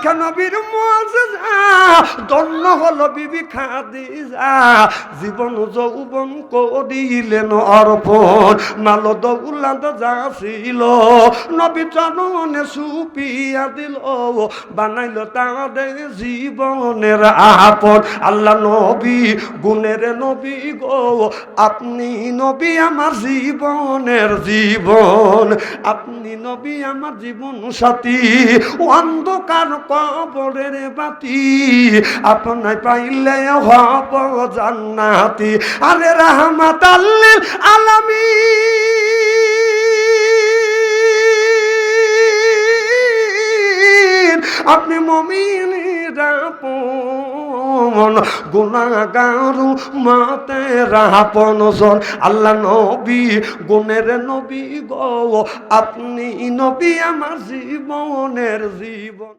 দেখে নবীর মজা দন্য হলো বিবি খাদিজা। জীবন যৌবন করিলেন অর্পণ। মাল দৌলাদ যা ছিল, নবী চরণে সুপিয়া দিল, বানাইল তাদের জীবনের আপন। আল্লাহ নবী, গুণের নবী গো, আপনি নবী আমার জীবনের জীবন। আপনি নবী আমার জীবন সাথী, অন্ধকার কবরের বাতি। আপনার পাইলে হব জান্নাতি। আরে আল্লিল আপনি আপন গুণাগারু মাতে রাপন জন। আল্লাহ নবী, গুণের নবী গো, আপনি নবী আমার জীবনের জীবন।